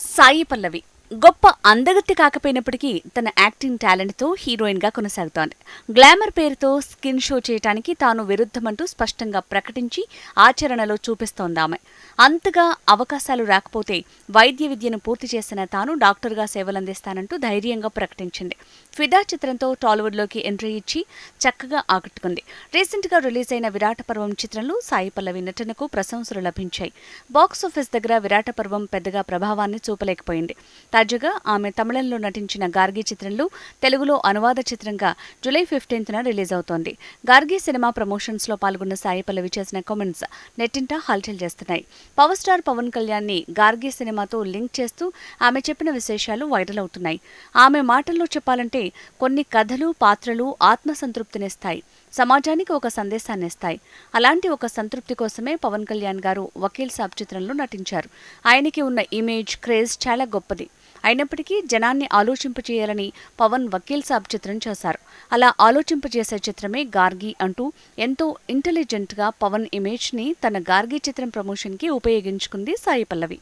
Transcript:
సాయి పల్లవి. గొప్ప అందగత్తి కాకపోయినప్పటికీ తన యాక్టింగ్ టాలెంట్తో హీరోయిన్గా కొనసాగుతోంది. గ్లామర్ పేరుతో స్కిన్ షో చేయటానికి తాను విరుద్ధమంటూ స్పష్టంగా ప్రకటించి ఆచరణలో చూపిస్తోంది ఆమె అంతగా అవకాశాలు రాకపోతే వైద్య విద్యను పూర్తి చేసిన తాను డాక్టర్గా సేవలందిస్తానంటూ ధైర్యంగా ప్రకటించింది. ఫిదా చిత్రంతో టాలీవుడ్లోకి ఎంట్రీ ఇచ్చి చక్కగా ఆకట్టుకుంది. రీసెంట్గా రిలీజ్ అయిన విరాట పర్వం చిత్రంలో సాయి పల్లవి నటనకు ప్రశంసలు లభించాయి. బాక్సాఫీస్ దగ్గర విరాట పర్వం పెద్దగా ప్రభావాన్ని చూపలేకపోయింది. తాజాగా ఆమె తమిళంలో నటించిన గార్గి చిత్రంలో తెలుగులో అనువాద చిత్రంగా జూలై ఫిఫ్టీన్త్న రిలీజ్ అవుతోంది. గార్గి సినిమా ప్రమోషన్స్లో పాల్గొన్న సాయి పల్లవి చేసిన కామెంట్స్ నెట్టింట హల్చల్ చేస్తున్నాయి. పవర్ స్టార్ పవన్ కళ్యాణ్ని గార్గి సినిమాతో లింక్ చేస్తూ ఆమె చెప్పిన విశేషాలు వైరల్ అవుతున్నాయి. ఆమె మాటల్లో చెప్పాలంటే కొన్ని కథలు పాత్రలు ఆత్మసంతృప్తినిస్తాయి. సమాజానికి ఒక సందేశాన్ని ఇస్తాయి అలాంటి ఒక సంతృప్తి కోసమే పవన్ కళ్యాణ్ గారు వకీల్ సాబ్ చిత్రంలో నటించారు. ఆయనకి ఉన్న ఇమేజ్ క్రేజ్ చాలా గొప్పది. అయినప్పటికీ జనాన్ని ఆలోచింపచేయాలని పవన్ వకీల్ సాబ్ చిత్రం చేశారు. అలా ఆలోచింపజేసే చిత్రమే గార్గి అంటూ ఎంతో ఇంటెలిజెంట్గా పవన్ ఇమేజ్ని తన గార్గి చిత్రం ప్రమోషన్కి ఉపయోగించుకుంది సాయి పల్లవి.